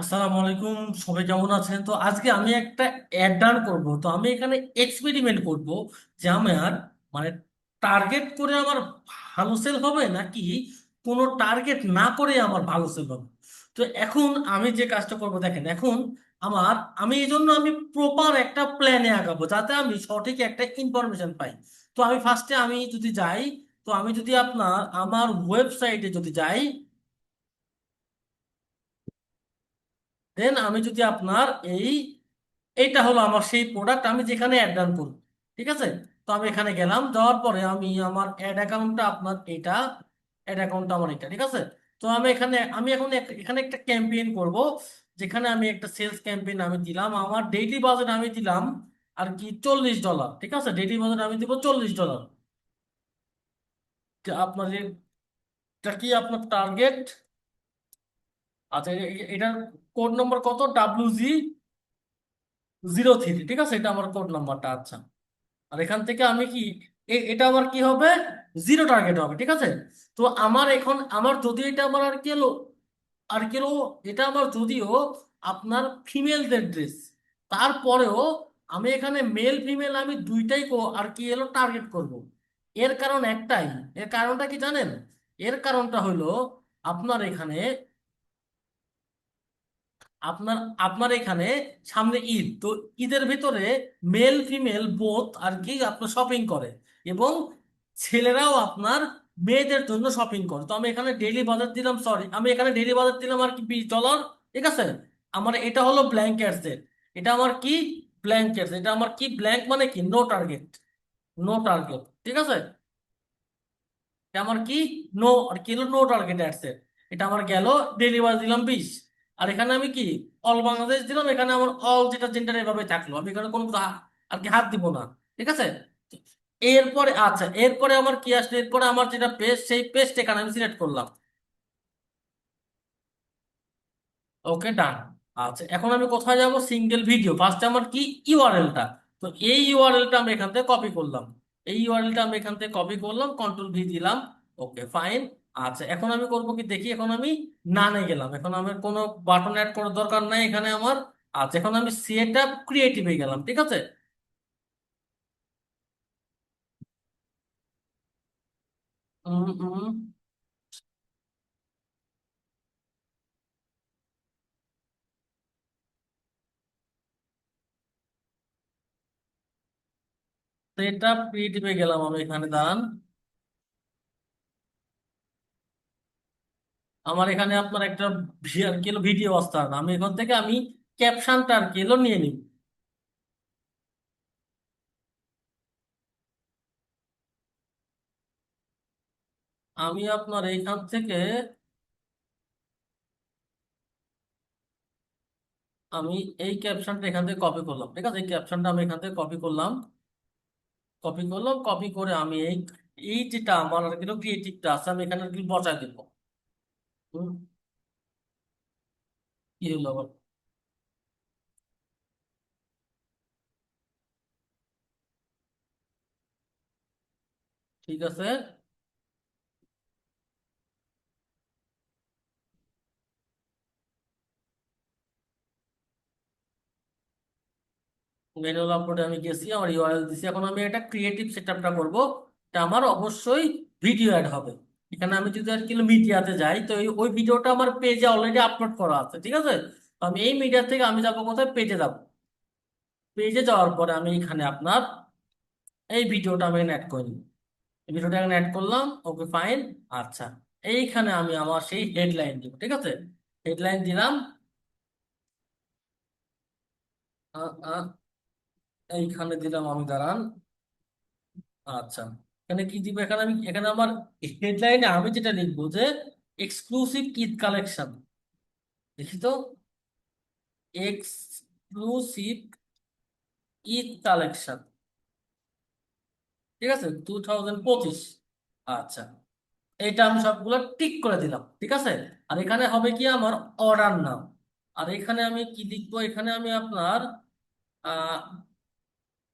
আসসালামু আলাইকুম, সবাই কেমন আছেন? তো আজকে আমি একটা অ্যাড ডান করব। তো আমি এখানে এক্সপেরিমেন্ট করব যে আমার মানে টার্গেট করে আমার ভালো সেল হবে নাকি কোনো টার্গেট না করে আমার ভালো সেল হবে? তো এখন আমি যে কাজটা করব, দেখেন, এখন আমার, আমি এই জন্য আমি প্রপার একটা প্ল্যানে আগাবো যাতে আমি সঠিক একটা ইনফরমেশন পাই। তো আমি ফার্স্টে আমি যদি যাই, তো আমি যদি আপনার, আমার ওয়েবসাইটে যদি যাই দেন আমি যদি আপনার এই, এইটা হলো আমার সেই প্রোডাক্ট আমি যেখানে অ্যাড রান করব, ঠিক আছে? তো আমি এখানে গেলাম, যাওয়ার পরে আমি আমার অ্যাড অ্যাকাউন্টটা আপনার এটা অ্যাড অ্যাকাউন্টটা আমার এটা ঠিক আছে? তো আমি এখানে, আমি এখন এখানে একটা ক্যাম্পেইন করব, যেখানে আমি একটা সেলস ক্যাম্পেইন আমি দিলাম, আমার ডেইলি বাজেট আমি দিলাম আর কি চল্লিশ ডলার ঠিক আছে? ডেইলি বাজেট আমি দিব চল্লিশ ডলার আপনার এটা কি আপনার টার্গেট আচ্ছা এটার কোড নম্বর কত? ডাব্লিউ জি জিরো থ্রি ঠিক আছে? এটা আমার কোড নাম্বারটা আচ্ছা। আর এখান থেকে আমি কি এটা আমার কি হবে? জিরো টার্গেট হবে, ঠিক আছে? তো আমার এখন, আমার যদি এটা আমার আর কি এলো, আর কি এলো, এটা আমার যদিও আপনার ফিমেলদের ড্রেস তারপরেও আমি এখানে মেল ফিমেল আমি দুইটাই আর কি এলো টার্গেট করব। এর কারণ একটাই, এর কারণটা কি জানেন? এর কারণটা হলো, আপনার এখানে আপনার আপনার এখানে সামনে ঈদ। তো ঈদের ভিতরে মেল ফিমেল বোথ আর কি আপনার শপিং করে এবং ছেলেরাও আপনার মেয়েদের জন্য শপিং করে। তো আমি এখানে ডেইলি বাজার দিলাম সরি আমি এখানে ডেইলি বাজার দিলাম আর কি বিশ ডলার ঠিক আছে? আমার এটা হলো ব্ল্যাঙ্কেটস এর। এটা আমার কি? ব্ল্যাঙ্কেটস এটা আমার কি ব্ল্যাঙ্ক মানে কি? নো টার্গেট নো টার্গেট ঠিক আছে? এটা আমার কি? নো আর কি নো টার্গেট অ্যাডস এর। এটা আমার গেল ডেইলি বাজার দিলাম বিশ। আর এখানে আমি কি? অল বাংলাদেশ দিলাম, এখানে আমার অল যেটা জেন্ডার এভাবে থাকল, আমি এখানে কোনো আর কি হাত দিব না, ঠিক আছে? এরপরে আচ্ছা এরপরে আমার কি আসলে? এরপরে আমার যেটা পেজ সেই পেজটা এখানে আমি সিলেক্ট করলাম। ওকে ডান আচ্ছা এখন আমি কোথায় যাব? সিঙ্গেল ভিডিও ফার্স্টে আমার কি ইউআরএলটা তো এই ইউআরএলটা আমি এখান থেকে কপি করলাম। এই ইউআরএলটা আমি এখান থেকে কপি করলাম কন্ট্রোল ভি দিলাম। ওকে ফাইন আচ্ছা এখন আমি করব কি দেখি, এখন আমি নানে গেলাম। এখন আমার কোনো বাটন অ্যাড করার দরকার নাই এখানে আমার। আচ্ছা এখন আমি সেট আপ ক্রিয়েটিভে গেলাম, ঠিক আছে? সেট আপ ক্রিয়েটিভে গেলাম আমি এখানে, দাঁড়ান। আমার এখানে আপনার একটা আর ভিডিও আসতে হবে আমি এখান থেকে আমি ক্যাপশনটা আর কি নিয়ে নিই আমি আপনার এইখান থেকে আমি এই ক্যাপশনটা এখান থেকে কপি করলাম। ঠিক আছে? এই ক্যাপশনটা আমি এখান থেকে কপি করলাম। কপি করলাম কপি করে আমি এই এই যেটা আমার আর কি ক্রিয়েটিভটা আছে, আমি এখানে আর কি বসাই দেবো। কি হলো আবার? ঠিক আছে। ম্যানুয়াল আপলোডে আমি গেছি, আমার ইউআরএল দিছি। এখন আমি একটা ক্রিয়েটিভ সেটআপটা করব। এটা আমার অবশ্যই ভিডিও অ্যাড হবে। এখানে আমি যদি আর কি মিডিয়াতে যাই, তো ওই ভিডিওটা আমার পেজে অলরেডি আপলোড করা আছে, ঠিক আছে? আমি এই মিডিয়া থেকে আমি যাব কোথায়? পেজে যাব। পেজে যাওয়ার পরে আমি এখানে আপনার এই ভিডিওটা আমি অ্যাড করে এই ভিডিওটা এখানে অ্যাড করলাম ওকে ফাইন আচ্ছা। এইখানে আমি আমার সেই হেডলাইন দিব, ঠিক আছে? হেডলাইন দিলাম। এইখানে দিলাম আমি দাঁড়ান। আচ্ছা। এখানে কি দিব? এখানে আমি, এখানে আমার হেডলাইনে আমি যেটা লিখব যে এক্সক্লুসিভ ঈদ কালেকশন দেখি তো। এক্সক্লুসিভ ঈদ কালেকশন ঠিক আছে? টু থাউজেন্ড পঁচিশ। আচ্ছা। এটা আমি সবগুলো টিক করে দিলাম, ঠিক আছে? আর এখানে হবে কি আমার অর্ডার নাম। আর এখানে আমি কি লিখব? এখানে আমি আপনার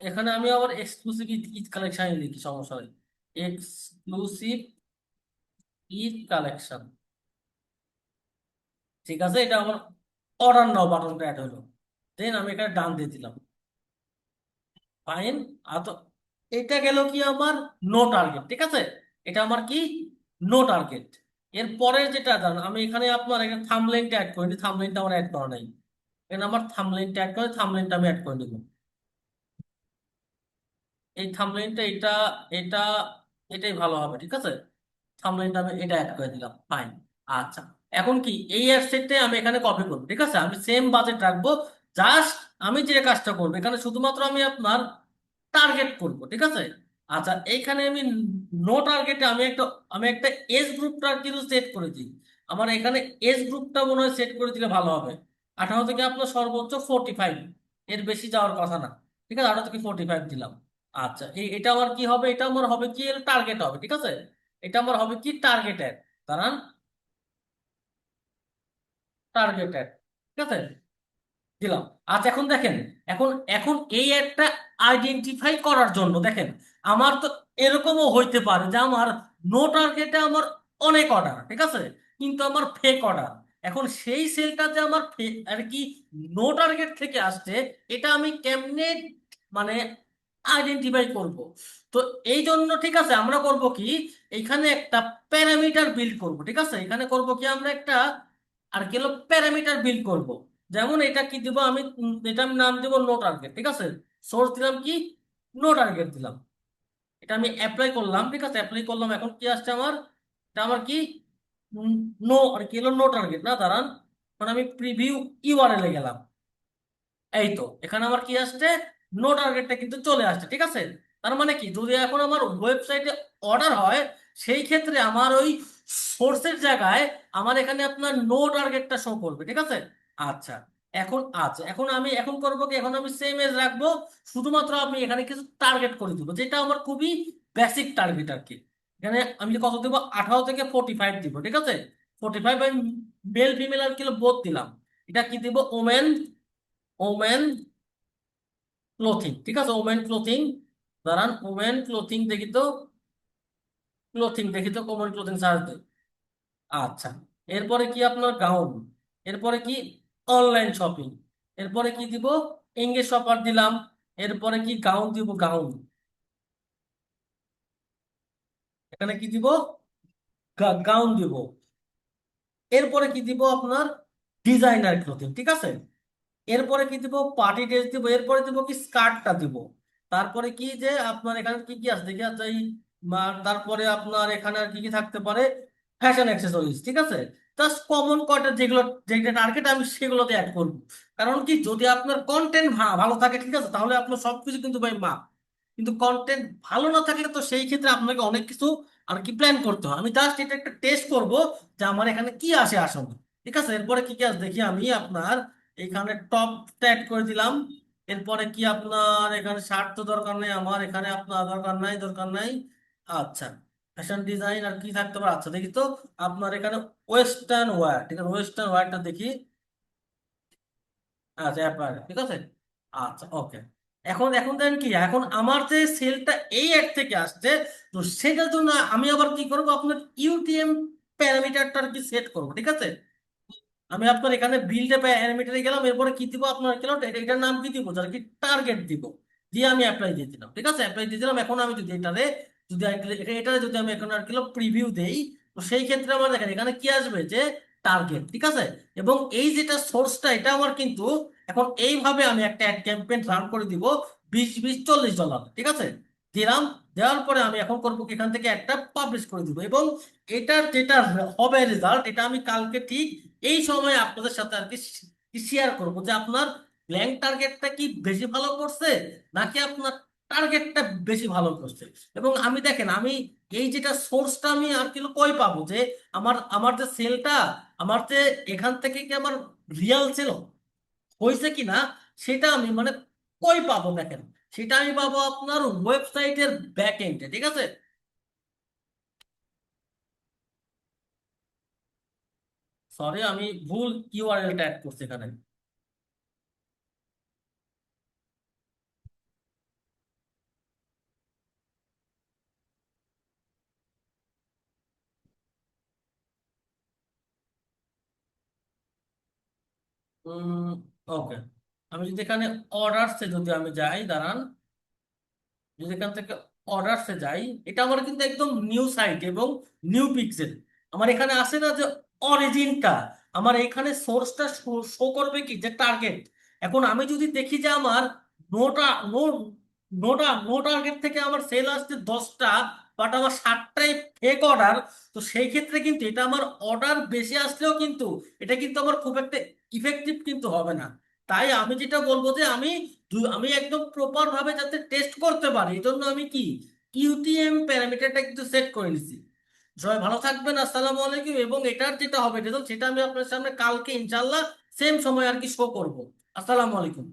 এখানে আমি আবার এক্সক্লুসিভ ঈদ কালেকশন লিখি, সমস্যা নেই। এক্সক্লুসিভ ঈদ কালেকশন ঠিক আছে? এটা আমার অর্ডার নাও বাটনটা অ্যাড হলো। দেন আমি এখানে ডান দিয়ে দিলাম। ফাইন আর এটা গেল কি আমার? নো টার্গেট ঠিক আছে? এটা আমার কি? নো টার্গেট এর পরের যেটা, জান, আমি এখানে আপনার এখানে থামলাইনটা অ্যাড করিনি থামলাইনটা আমার অ্যাড করা নাই। এখানে আমার থামলাইনটা অ্যাড করে থামলাইনটা আমি অ্যাড করে দেবো এই থামলাইনটা এটা এটা এটাই ভালো হবে, ঠিক আছে? থামলাইনটা আমি এটা অ্যাড করে দিলাম ফাইন আচ্ছা। এখন কি, এই অ্যাডসেটটাই আমি এখানে কপি করব, ঠিক আছে? আমি সেম বাজেট রাখব জাস্ট আমি যে কাজটা করব, এখানে শুধুমাত্র আমি আপনার টার্গেট করব, ঠিক আছে? আচ্ছা এইখানে আমি নো টার্গেটে আমি একটা আমি একটা এজ গ্রুপটা কিন্তু সেট করে দিই। আমার এখানে এজ গ্রুপটা মনে হয় সেট করে দিলে ভালো হবে। আঠারো থেকে আপনার সর্বোচ্চ ফোর্টি ফাইভ এর বেশি যাওয়ার কথা না, ঠিক আছে? আঠারো থেকে ফোর্টি ফাইভ দিলাম। আচ্ছা এটা আমার কি হবে? এটা আমার হবে কি? এর টার্গেট হবে, ঠিক আছে? এটা আমার হবে কি? টার্গেটেড দাঁড়ান। টার্গেটেড ঠিক আছে? দিলাম। আচ্ছা এখন দেখেন, এখন এখন এই একটা আইডেন্টিফাই করার জন্য দেখেন, আমার তো এরকমও হইতে পারে যে আমার নো টার্গেটে আমার অনেক অর্ডার ঠিক আছে? কিন্তু আমার ফেক অর্ডার এখন সেই সেলটা যে আমার আর কি নো টার্গেট থেকে আসছে, এটা আমি কেমনে মানে আইডেন্টিফাই করব। তো এই জন্য ঠিক আছে, আমরা করব কি এখানে একটা প্যারামিটার বিল্ড করব, ঠিক আছে? এখানে করব কি, আমরা একটা, আর কি হলো, প্যারামিটার বিল্ড করব। যেমন এটা কি দিব আমি এটা আমি নাম দিব নো টার্গেট ঠিক আছে? সোর্স দিলাম কি? নো টার্গেট দিলাম। এটা আমি অ্যাপ্লাই করলাম, ঠিক আছে? অ্যাপ্লাই করলাম, এখন কি আসছে আমার? এটা আমার কি? নো আর কি হলো নো টার্গেট না, দাঁড়ান। এখন আমি প্রিভিউ ইউআরএল এ গেলাম। এই তো, এখানে আমার কি আসছে? নো টার্গেটটা কিন্তু চলে আসছে, ঠিক আছে? তার মানে কি? যদি এখন আমার ওয়েবসাইটে অর্ডার হয়, সেই ক্ষেত্রে আমার ওই সোর্সের জায়গায় আমার এখানে আপনার নো টার্গেটটা শো করবে, ঠিক আছে? আচ্ছা এখন আচ্ছা এখন আমি, এখন করব কি? এখন আমি সেম এজ রাখব, শুধুমাত্র আমি এখানে কিছু টার্গেট করে দিব, যেটা আমার খুবই বেসিক টার্গেট আর কি। এখানে আমি কত দিব? আঠারো থেকে ফোর্টি ফাইভ দিব, ঠিক আছে? ফোর্টি ফাইভ আমি মেল ফিমেল আর কি বোধ দিলাম। এটা কি দিব? ওমেন ওমেন ক্লোথিং ঠিক আছে ওমেন ক্লোথিং দাঁড়ান ওমেন ক্লোথিং দেখি তো ক্লোথিং দেখি তো ওমেন ক্লোথিং সার্চ দিই আচ্ছা এরপরে কি আপনার গাউন এরপরে কি অনলাইন শপিং এরপরে কি দিব? এঙ্গেজ শপার দিলাম। এরপরে কি গাউন দিব? গাউন এখানে কি দিব? গাউন দিব। এরপরে কি দিব আপনার? ডিজাইনার ক্লোথিং ঠিক আছে? এরপরে কি দিব? পার্টি ড্রেস দিব। এরপরে দিব কি স্কার্টটা দিব। তারপরে কি যে আপনার এখানে কি কি আছে? দেখি আচ্ছা এই তারপরে আপনার এখানে আর কি কি থাকতে পারে? ফ্যাশন অ্যাক্সেসরিজ ঠিক আছে? জাস্ট কমন কয়টা যেগুলো যেটা টার্গেট আমি সেগুলোতে অ্যাড করব। কারণ কি, যদি আপনার কন্টেন্ট ভালো থাকে, ঠিক আছে, তাহলে আপনার সবকিছু কিন্তু ভাই মাপ কিন্তু কন্টেন্ট ভালো না থাকলে তো সেই ক্ষেত্রে আপনাকে অনেক কিছু আর কি প্ল্যান করতে হয়। আমি জাস্ট এটা একটা টেস্ট করব যে আমার এখানে কি আসে আসলে। ঠিক আছে? এরপরে কি কি আছে? দেখি আমি আপনার এখানে টপ অ্যাড করে দিলাম। এরপরে কি আপনার এখানে শার্ট তো দরকার নেই আমার, এখানে আপনার দরকার নাই দরকার নাই। আচ্ছা ফ্যাশন ডিজাইন আর কি থাকতে পারে? আচ্ছা দেখি তো, আপনার এখানে ওয়েস্টার্ন ওয়্যার ঠিক আছে ওয়েস্টার্ন ওয়্যারটা দেখি। আচ্ছা অ্যাপার ঠিক আছে? আচ্ছা ওকে এখন এখন দেখেন কি, এখন আমার যে সেলটা এই অ্যাড থেকে আসছে, তো সেটার জন্য আমি আবার কি করব? আপনার ইউটিএম প্যারামিটারটা আর কি সেট করব, ঠিক আছে? আমি আপনার এখানে বিলটা বিল্ডে প্যারামিটারে গেলাম, এরপরে কি দিব আপনার গেলাম এটার নাম কি দিব? আর কি টার্গেট দিব? দিয়ে আমি অ্যাপ্লাই দিয়ে দিলাম, ঠিক আছে? অ্যাপ্লাই দিয়ে দিলাম। এখন আমি যদি এটারে যদি এটারে যদি আমি এখন আর কিলো প্রিভিউ দেই, তো সেই ক্ষেত্রে আমার দেখেন, এখানে কি আসবে? যে টার্গেট ঠিক আছে? এবং এই যেটা সোর্সটা এটা আমার কিন্তু এখন এইভাবে আমি একটা অ্যাড ক্যাম্পেইন রান করে দিব, বিশ বিশ, চল্লিশ ডলার ঠিক আছে? দিলাম, দেওয়ার পরে আমি এখন করব কি, এখান থেকে একটা পাবলিশ করে দিব। এবং এটার যেটা হবে রেজাল্ট এটা আমি কালকে ঠিক এই সময় আপনাদের সাথে আর কি শেয়ার করব যে আপনার ব্ল্যাঙ্ক টার্গেটটা কি বেশি ভালো করছে, নাকি আপনার টার্গেটটা বেশি ভালো করছে। এবং আমি দেখেন, আমি এই যেটা সোর্সটা আমি আর কি কই পাবো যে আমার আমার যে সেলটা আমার যে এখান থেকে কি আমার রিয়াল সেল হয়েছে কিনা, সেটা আমি মানে কই পাবো দেখেন। সেটা আমি পাবো আপনার ওয়েবসাইটের ব্যাক এন্ডে ঠিক আছে? সরি আমি ভুল ইউআরএলটা অ্যাড করছি এখানে। ওকে আমি যদি এখানে অর্ডারসে যদি আমি যাই, দাঁড়ান। যদি এখান থেকে অর্ডারসে যাই, এটা আমার কিন্তু একদম নিউ সাইট এবং নিউ পিক্সেল আমার এখানে আসে না যে অরিজিনটা আমার এখানে সোর্সটা শো করবে কি? যে টার্গেট এখন আমি যদি দেখি যে আমার নোটা নো নোটা নো টার্গেট থেকে আমার সেল আসছে দশটা বাট আমার ষাটটাই ফেক অর্ডার তো সেই ক্ষেত্রে কিন্তু এটা আমার অর্ডার বেশি আসলেও কিন্তু, এটা কিন্তু আমার খুব একটা ইফেক্টিভ কিন্তু হবে না। তাই আমি যেটা বলব যে আমি আমি একদম প্রপার ভাবে যাতে টেস্ট করতে পারি এই জন্য আমি কি? ইউটিএম প্যারামিটারটা কিন্তু সেট করে নিছি। সবাই ভালো থাকবেন, আসসালামু আলাইকুম, এবং এটার যেটা হবে সেটা আমি আপনার সামনে কালকে ইনশাল্লাহ সেম সময় আর কি শো করব। আসসালামু আলাইকুম।